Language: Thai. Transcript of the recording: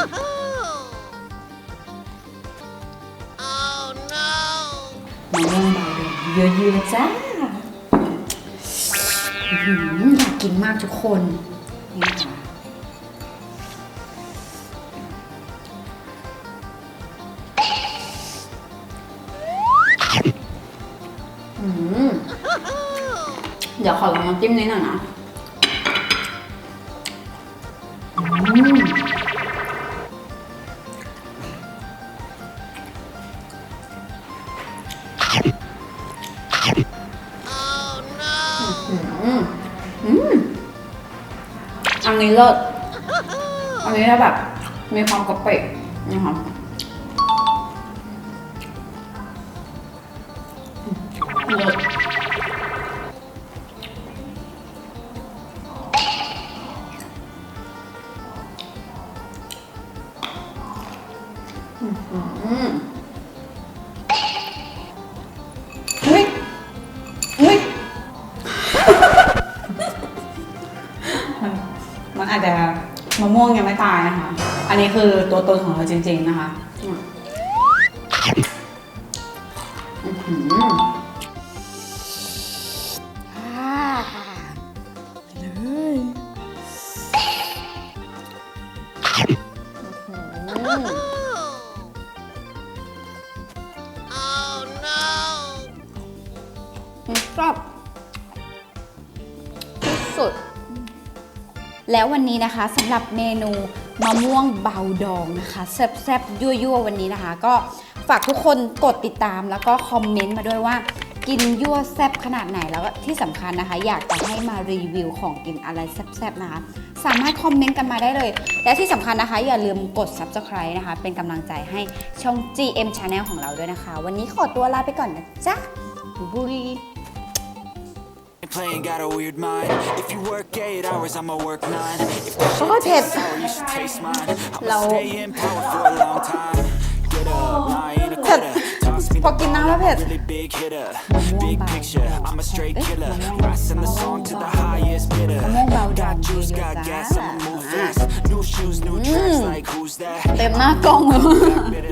มะม่วเบาแเยอะๆจ้าอหืออยากกินมากทุกคนเดี๋ยวขอลองน้ำจิ้มนิดหน่อยนะ อันนี้เลิศอันนี้ถ้าแบบ มีความกระเปะนะคะเลิศอืมอุ้ยอุ้ย มันอาจจะมะม่วงยังไม่ตายนะคะ อันนี้คือตัวตนของเราจริง ๆนะคะอื้อหืออ่าเลยอื้อหือชอบที่สุด แล้ววันนี้นะคะสำหรับเมนูมะม่วงเบาดองนะคะแซ่บๆยั่วๆวันนี้นะคะ ก็ฝากทุกคนกดติดตามแล้วก็คอมเมนต์มาด้วยว่ากินยั่วแซ่บขนาดไหนแล้วก็ที่สำคัญนะคะ อยากจะให้มารีวิวของกินอะไรแซ่บๆนะคะ สามารถคอมเมนต์กันมาได้เลย และที่สำคัญนะคะ อย่าลืมกด subscribe นะคะ เป็นกำลังใจให้ช่อง GM Channel ของเราด้วยนะคะ วันนี้ขอตัวลาไปก่อนนะจ๊ะบุรี Playing got a weird mind. If you work eight hours, I'ma work nine. If the โอ้ยเผ็ด sour, you should taste mine. Low. I'ma stay in power for a long time. Get up, I ain't a เผ็ด quitter. Toss me พอกินน้ำแล้วเผ็ด really big hitter. มะม่วง Big เบา picture, I'm a straight killer. Rising the song to the highest bidder. มะม่วงเบาดอง Got juice, เยอะ got ๆจ้า gas, I'ma move fast. New shoes, new tracks, like who's that? เต็มหน้ากล้องเลย Better than